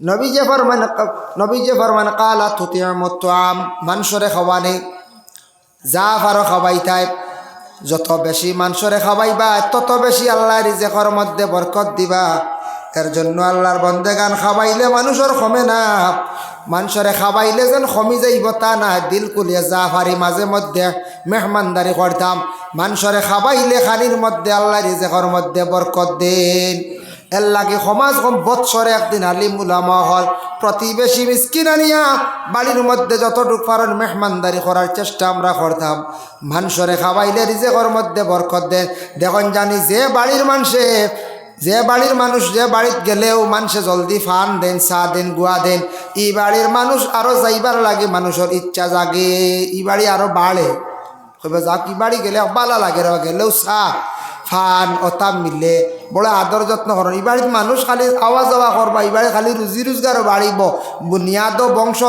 নবী যে ফরমান নবী যে ফরমান কালা থুতিয়া আম মানুষরে খাওয়ানি যা ফারো খাওয়াইতাই যত বেশি মানুষরে খাওয়াইবা, তত বেশি আল্লাহ রিজেকর মধ্যে বরকত দিবা। এর জন্য আল্লাহর বন্দেগান খাওয়াইলে মানুষের কমে না। মানুষরে খাওয়াইলে যেন কমি যাইব তা না, দিল কুলিয়ে যা ফারি মাঝে মধ্যে মেহমানদারি করতাম। মানুষরে খাওয়াইলে খানির মধ্যে আল্লাহ রিজেকর মধ্যে বরকত দিন। এর লাগে সমাজ কম বৎসরে একদিন আলিম উলামা হল প্রতিবেশী মিসকিন আনিয়া বাড়ির মধ্যে যতটুক পারেন মেহমানদারি করার চেষ্টা আমরা করতাম। মানুষরে খাওয়াইলে রিজেকর মধ্যে বরকত দেন। দেখুন জানি যে বাড়ির মানুষে, যে বাড়ির মানুষ যে বাড়িত গেলেও মানুষে জলদি ফান দেন, চা দেন, গুয়া দেন। ই বাড়ির মানুষ আরও যাইবার লাগে, মানুষের ইচ্ছা জাগে। ই বাড়ি আরও বাড়ে। কবে যাক, ই বাড়ি গেলে বালা লাগে গেলেও চা। ফান অতাম মিলে। বড় আদর যত্ন করেন। এই বাড়ির মানুষ খালি আওয়া যাওয়া করবা এই বাড়ি খালি রুজি রোজগারও বাড়িব। বুনিয়াদ বংশ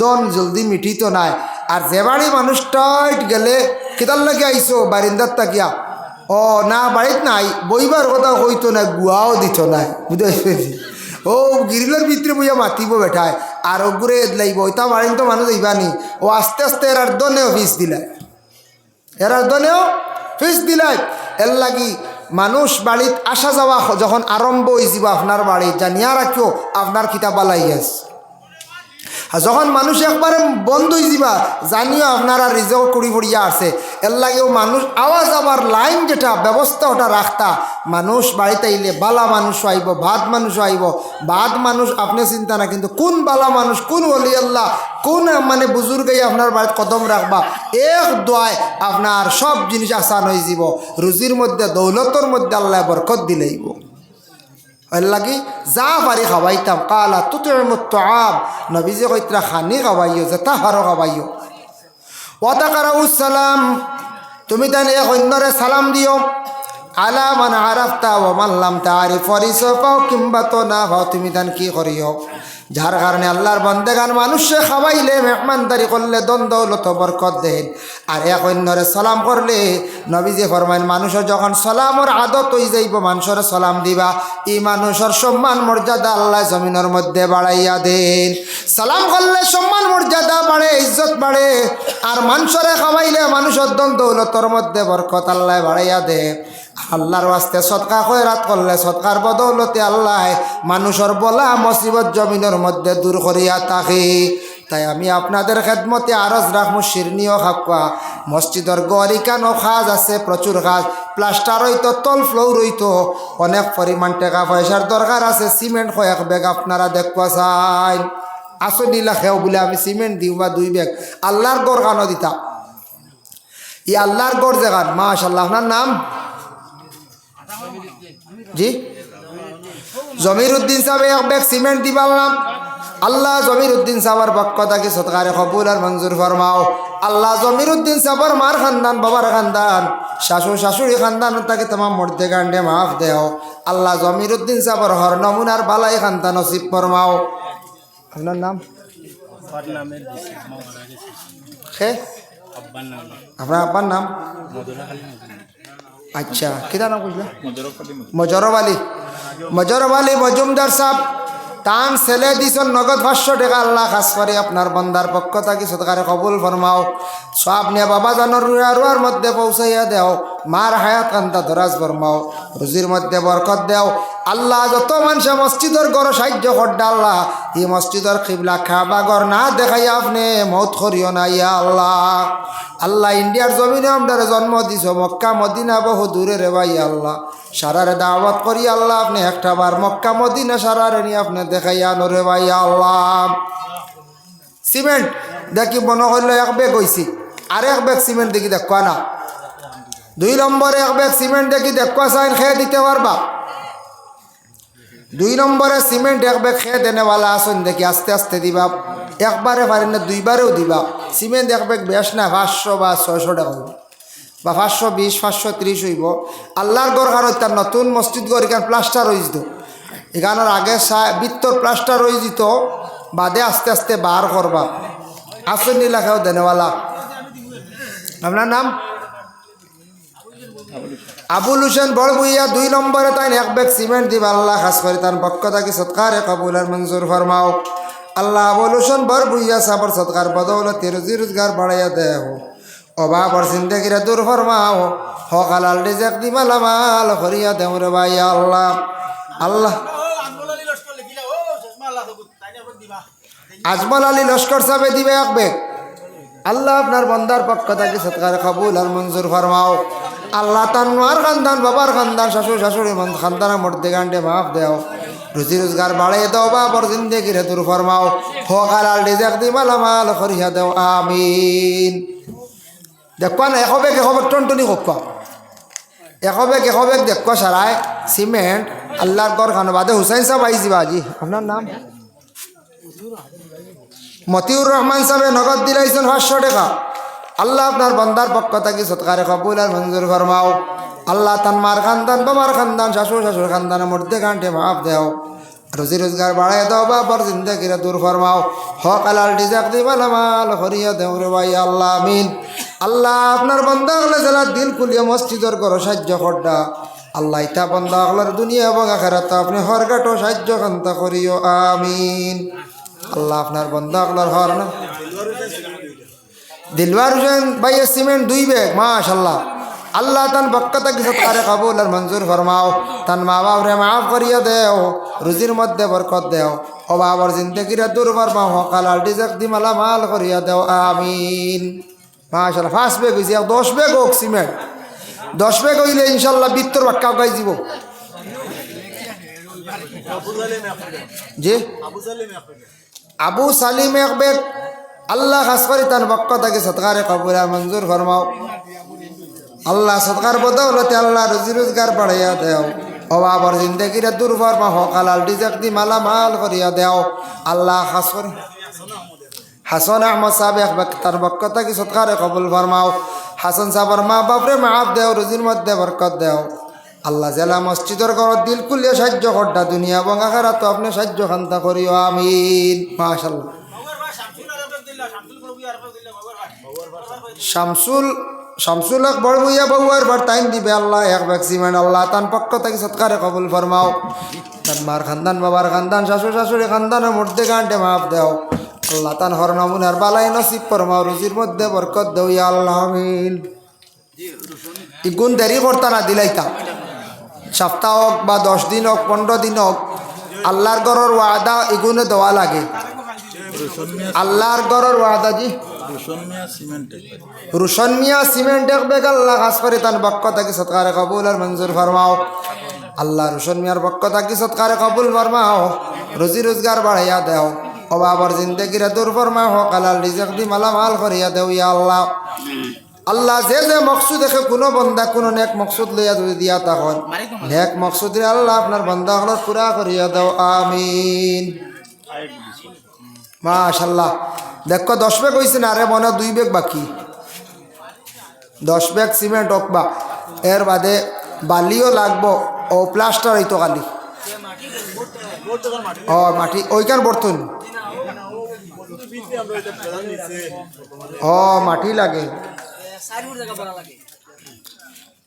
দন জলদি মিঠিত নাই। আর যে বাড়ি মানুষ টাইট গেলে কেতার লাগে আইসো বারিন্দার তাকিয়া। ও, না বাড়িত নাই, বইবার কথা কইতো না গুয়াও দিত নাই। বুঝতে ও, গিরিলের ভিতরে বইয়া মাতিব বেঠায়। আর ওগুরে লাগব ওইটা বাড়িন তো মানুষ ইবানি ও আস্তে আস্তে এরার দনেও ফিস দিলায়। এরার দনেও ফিস দিলাই এর লাগি মানুষ বাড়িত আসা যাওয়া যখন আরম্ভ হয়ে হয়েছিল আপনার বাড়ি, জানিয়া রাখিও, আপনার কিতাব বালাই গেছে। যখন মানুষ একবারে বন্ধ হয়ে যাবা জানিও আপনারা রিজেও কুড়ি পড়িয়া আছে এর লাগেও মানুষ, আওয়াজ আবার লাইন যেটা, ব্যবস্থা ওটা রাখতা। মানুষ বাড়িতে আইলে বালা মানুষ আইব ভাত মানুষ আইব। ভাত মানুষ আপনি চিন্তা না, কিন্তু কোন বালা মানুষ, কোন অলি আল্লাহ, কোন মানে বুজুর্গাই আপনার বাড়িতে কদম রাখবা। এক দোয়ায় আপনার সব জিনিস আসান হয়ে যাব রুজির মধ্যে, দৌলতর মধ্যে আল্লাহ বরকত দিলেইব। লাগি যা পারি খাওয়াইতাম। কালা তুতের মতো আম নবীজে কইতরা খানি খাওয়াইও যেটা হারো খাওয়াইও ওয়াতাকারা সালাম। তুমি তাই এক অন্যরে সালাম দিও। আলা মান আরাফতা ও মানলাম তারি ফরিস পাও কিংবা তো না হও তুমি তান কি করিও? যার কারণে আল্লাহর বন্দেগান মানুষে খাওয়াইলে, মেহমানদারি করলে, দ্বন্দ্ব, লত, বরকত দেন আর এক অন্যরে সালাম করলে, নবীজি ফরমাইন, মানুষের যখন সালামর আদত হয়ে যাইব, মানুষের সালাম দিবা ই মানুষের সম্মান, মর্যাদা আল্লাহ জমিনের মধ্যে বাড়াইয়া দেন। সালাম করলে সম্মান, মর্যাদা বাড়ে, ইজ্জত বাড়ে, আর মানুষরে খাওয়াইলে মানুষের দ্বন্দ্বলতর মধ্যে বরকত আল্লাহ বাড়াইয়া দেন আল্লাহর ওয়াস্তে সৎকা খয়রাত করলে সৎকার বদৌলতে আল্লাহ মানুষের বলা মসিবত জমিনের মধ্যে দূর করিয়া থাকে তাই আমি আপনাদের খেদমতে আরজ রাখব শিরনিও খাকুয়া। মসজিদের গরিকানো খাজ আছে, প্রচুর কাজ প্লাস্টার হইতো, তল ফ্লোর হইতো। অনেক পরিমাণ টাকা পয়সার দরকার আছে, সিমেন্ট কয়েক ব্যাগ আপনারা দেখবা চাই। আসনি লাখেও বলে আমি সিমেন্ট দিও বা দুই ব্যাগ আল্লাহর গড় কানো দিতাম ই আল্লাহর গড় জায়গার মাশাল্লাহ আপনার নাম? জি? জমির উদ্দিন সাহেব এক ব্যাগ সিমেন্ট দি পারলাম। আল্লাহ জমির উদ্দিন সাহেবের পক্ষ থাকি সৎকারে কবুল আর মঞ্জুর ফরমাও। আল্লাহ জমির উদ্দিন সাহেবের মার খানদান বাবার খানদান শাশুড় শাশুড়ি খানদান তাকে তোমার মর্দে গান্ডে মাফ দেও। আল্লাহ জমির উদ্দিন সাহেবের হর নমুনার বালাই খানদান নসিব ফরমাও। আপনার নাম? আপনার আব্বার নাম? আচ্ছা কিতা নাম খালি মজরব আলী। মজরব আলী। মজুমদার সাহ তান ছেলে দিছন নগদ পাঁচশো টাকা। আল্লাহ খাস করে আপনার বন্দার পক্ষ থাকি সৎকারে কবুল ফরমাও। সব নিয়ে বাবা জানোর রুয়া রুয়ার মধ্যে পৌঁছাইয়া দেও। মার হায়াত কান্তা দরাজ ফরমাও, রুজির মধ্যে বরকত দেও। আল্লাহ যত মানুষে মসজিদের গড় সাহায্য করডা আল্লাহ, এই মসজিদের খিবলা খাবা গর না দেখাইয়া আপনি মত করিও না, ইয়া আল্লাহ। আল্লাহ ইন্ডিয়ার জমিনে আমাদের জন্ম দিছ, মক্কা, মদিনা বহু দূরে রে ভাই আল্লাহ। সারারে দাওয়াত করি, আল্লাহ আপনি একটা বার মক্কা, মদিনা সারারে নিয়ে আপনি দেখাইয়া নরে ভাই আল্লাহ। সিমেন্ট, দেখি মনে করলে এক বেগ হয়েছি আর এক বেগ সিমেন্ট দেখি দেখবা না দুই নম্বরে এক বেগ সিমেন্ট দেখি দেখবা চাইন খেয়ে দিতে পারবা? দুই নম্বরে সিমেন্ট এক বেগ খেয়ে দেনেওয়ালা আসুন দেখি, আস্তে আস্তে দিবা। একবারে পারেন না, দুইবারেও দিবা। সিমেন্ট এক বেগ বেশ না, পাঁচশো বা ছয়শো টাকা হইব। বা পাঁচশো বিশ, পাঁচশো ত্রিশ হইব। আল্লাহর দরকার তার নতুন মসজিদ গড় এখানে প্লাস্টার যেত এখানোর আগে বৃত্তর প্লাস্টার হয়ে যেত বাদে আস্তে আস্তে বার করবা। আসুন নীলাখাও দেনেওয়ালা আপনার নাম? আবুল হুসেন বড় বুইয়া দুই নম্বরে তাই এক ব্যাগ সিমেন্ট দিবা। আল্লাহ খাস করে তার পক্ষ থাকি সৎকারে কবুল আর মঞ্জুর ফরমাও। আল্লাহ আবুল হুসেন বড় বুইয়া সাবর সৎকার বদৌলত রুজি রোজগার বাড়াইয়া দেও। অভাবর জিন্দগিরে দূর ফরমাও। হকালাল রিজেক দিবা লামাল করিয়া দেও রে ভাই আল্লাহ। আল্লাহ। আজমল আলী লস্কর সাহেবে দিবে এক ব্যাগ আল্লাহ আপনার বন্দার পক্ষ থেকে সৎকার কবুল আর মঞ্জুর ফরমাও। আল্লাহ তানমার খানদান, বাবার খানদান শাশুড় শাশুড়ি মন খানদানের মধ্যে গান্ডে মাফ দেও। রুজি রোজগার বাড়িয়ে দাও বাবর জিন্দগিরে দূর ফরমাও। হকাল আল ডিজাক দি মালামাল করিয়া দেও, আমিন। দেখবা না এশ বেগ এশ বেগ টনটনি কপা এশ বেগ এশ বেগ দেখবা সারায় সিমেন্ট, আল্লাহর গড় খানো বাদে হুসাইন সাহেব আইসিবা আজি। আপনার নাম? মতিউর রহমান সাহেব নগদ দিলাইছেন পাঁচশো টাকা। আল্লাহ আপনার বন্দার পক্ষ থাকি সৎকারে কবুল আর মঞ্জুর ফরমাও। আল্লাহ তানমার খানদান, বাবার খানদান শাশুর শাশুর খানদানের মধ্যে গানটে মাফ দেও। রুজি রোজগার বাড়াই দাও, বাবার জিন্দগিরে দূর ফরমাও। হক আলাল ডিজাক দি মালামাল করিয়া দেও রে ভাই, আল্লাহ আমিন। আল্লাহ আপনার বন্দা হলে জেলা দিল খুলিয়া মসজিদর করো সাহায্য করডা আল্লাহ ইতা বন্দা হলার দুনিয়া এবং আখেরাত আপনি হরগাটো সাহায্য খান্তা করিও, আমিন। আল্লাহ আপনার বন্ধা আপনার হর না দিলওয়ার হুসেন ভাইয়ের সিমেন্ট দুই ব্যাগ মাশাল্লাহ আল্লাহ তান বক্কতা তারে কবুল আর মঞ্জুর ফরমাও। তান মা বাবরে মাফ করিয়া দেও রুজির মধ্যে বরকত দেও। ও বাবার জিন্দগিরে দূর ফরমাও হকাল আল্টি জাক দি মালা মাল করিয়া দেও আমিন। মাশাল্লাহ ফার্স্ট ব্যাগ হয়েছে দশ ব্যাগ হোক সিমেন্ট। দশ ব্যাগ হইলে ইনশাল্লাহ বিত্তর বাক্কা গাই যাব জি? আবু সালিম এক বেগ আল্লাহ খাস করি তার বক্ক তাকে সৎকারে কবুলা মঞ্জুর ফরমাও। আল্লাহ সৎকার বদৌলতে আল্লাহ রুজি রোজগার বাড়াইয়া দেও। অভাবর জিন্দগিরে দূর ফরমা হক আলাল ডিজাক মালা মাল করিয়া দেও। আল্লাহ খাস করি হাসন আহমদ সাহেব তার বক্ক তাকে সৎকারে কবুল ফরমাও। হাসন সাহেবের মা বাপরে মাফ দেও, রুজির মধ্যে বরকত দেও। আল্লাহ জেলা মসজিদের ঘরত দিল কুলিয়ে সাহায্য করডা দুনিয়া এবং আখারা তো আপনি সাহায্য খান্তা করিও, আমিন। মাশাল্লাহ শামসুল শামসুল এক বড় বইয়া বউয়ার বার টাইম দিবে আল্লাহ, এক ভ্যাক্সিমেন্ট আল্লাহ, তান পক্ষ থেকে সৎকারে কবুল ফরমাও। তান মার খানদান, বাবার খানদান শাশুর শাশুড়ি খানদানের মধ্যে গানটে মাফ দেও। আল্লাহ তান হর নমুনার বালাই নসিব ফরমাও, রুজির মধ্যে বরকত দেও ইয়া আল্লাহ ইগুন দেরি করতা না দিলাইতা। সপ্তাহ হোক বা দশ দিন হোক, পনেরো দিন হোক, আল্লাহর গড়র ওয়াদা এগুনে দেওয়া লাগে। আল্লাহর গড়র ওয়াদা জি। রুশন মিয়া সিমেন্ট এক বেগ আল্লাহ খাস করে তার বক্ক থাকি সৎকারে কবুল আর মঞ্জুর ফরমাও। আল্লাহ রুশন মিয়ার পক্ষ থাকি সৎকারে কবুল ফরমাও, রুজি রোজগার বাড়াইয়া দেও। অবাবর জিন্দগিরে দূর ফরমাও হোক আল্লাহ রিজেক দি মালামাল করিয়া দেও ইয়া আল্লাহ। আল্লাহ যে যে মকসুদ দেখে কোনো বন্দা, কোনো নেক মকসুদ লইয়া যদি দিয়া তখন, নেক মকসুদ রে আল্লাহ আপনার বন্দা হল পুরা করিয়া দাও, আমিন। মাশাল্লাহ দেখো, দশ বেগ হয়েছে না আরে মনে দুই বেগ বাকি। দশ বেগ সিমেন্ট হোক বা এর বাদে বালিও লাগবো। ও, প্লাস্টার হইতো কালি ও, মাটি, ওইখান বর্তন ও, মাটি লাগে।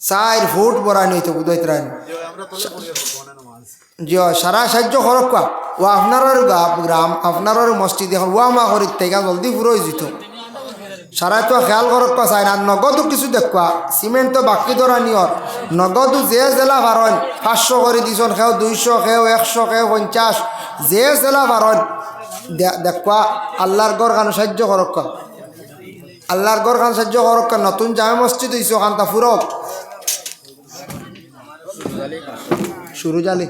চার ফুট নইতো বুঝাইতে রান জিও সারা সাহায্য খরক কোয়া। ও আপনার গ্রাম আপনার মসজিদ এখন ওয়া মা করি থেকে জলদি পুরো যেত সারা তো খেয়াল কোয়া চাই না, নগদও কিছু দেখবা সিমেন্ট তো বাকি ধরা নিয়র নগদও যে জেলা ভারণ পাঁচশো করে দিছন সেও দুইশো, সেও একশো, সেও পঞ্চাশ, যে জেলা ভারণ দেখবা আল্লাহর গড় কানো সাহায্য করক আল্লাহর গড় খান সাহায্য করক নতুন জামে মসজিদ হইছো খান্তা ফুরক সুরুজ আলী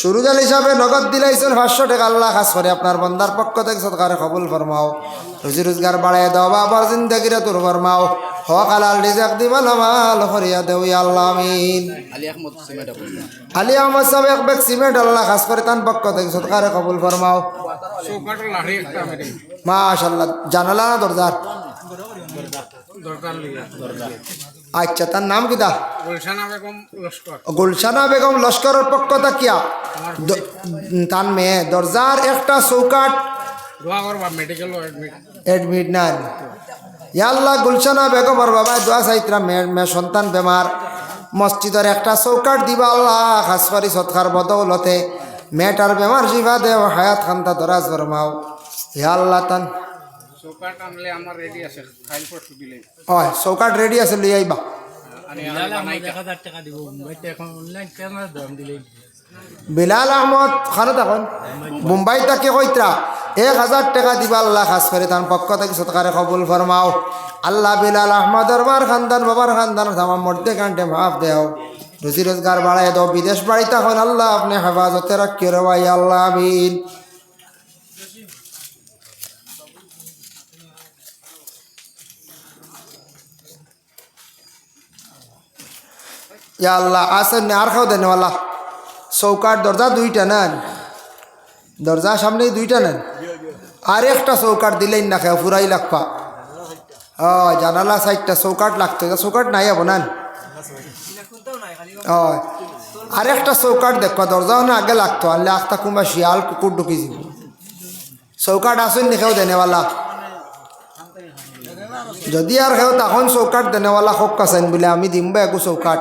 সুরুজ আলী হিসাবে নগদ দিলাইছেন পাঁচশো টাকা আল্লাহ খাস করে। আপনার বন্দার পক্ষ থেকে সৎকারে কবুল ফরমাও। রুজি রোজগার বাড়াই দাও বা আবার জিন্দগিরে তোর ফরমাও। হক আলাল রিজাক দিবা লামাল দেও ইয়া আল্লাহ আমিন। আলী আহমদ সাহেব এক বেগ সিমেন্ট আল্লাহ খাস করে তান পক্ষ থেকে সৎকারে কবুল ফরমাও। মাশাল্লাহ জানালা না দরজার। আচ্ছা তার নাম বেগম লস্কর। গুলশানা বেগম লস্করের পক্ষ থাকিয়া দ- তার মেয়ে। দরজার একটা চৌকাট এডমিট নাই। ইয়াল্লাহ গুলশানা বেগমর বাবা দোয়া চাইতরা মেয়ে সন্তান বেমার। মসজিদের একটা চৌকাট দিবা আল্লাহ খাস করি সৎকার বদৌলতে। মেয়েটার বেমার জিভা দেও হায়াত খান্তা দরাজ ফরমাও হে আল্লাহ তান চৌকাট আনলে আমার রেডি আছে ফাইল পড়তে দিলে হয় চৌকাট রেডি আছে লই আইবা বিলাল আহমদ এক হাজার টাকা দিব মুম্বাইতে এখন অনলাইন ক্যামেরা দাম দিলেই। বিলাল আহমদ খানো তখন মুম্বাই তাকে কইত্রা এক হাজার টাকা দিবা আল্লাহ খাস করে তার পক্ষ থেকে সৎকারে কবুল ফরমাও আল্লাহ বিলাল আহমদর মার খানদান বাবার খানদান আমার মর্দে কান্টে মাফ দেও রুজি রোজগার বাড়াই দাও বিদেশ বাড়ি তখন আল্লাহ আপনি হেফাজতে রাখি রবাই আল্লাহ আমিন। ইয়া আল্লাহ আসেন আর খাও দেন আল্লাহ চৌকাট দরজা দুইটা নেন। দরজা সামনে দুইটা নেন। আর একটা চৌকাট দিলেই না খেয়ে, ফুরাই লাগবা। ও জানালা সাইডটা চৌকাট লাগতো চৌকাট নাই হব নেন। ও আর একটা চৌকাট দেখো দরজাও না আগে লাগতো, আনলে আখটা কুমা শিয়াল কুকুর ঢুকি যাব চৌকাট আসেন দেখেও দেনেওয়ালা যদি আর খেও, তখন চৌকাট দেনেওয়ালা হোক কাছেন বলে, আমি দিম বা একো চৌকাট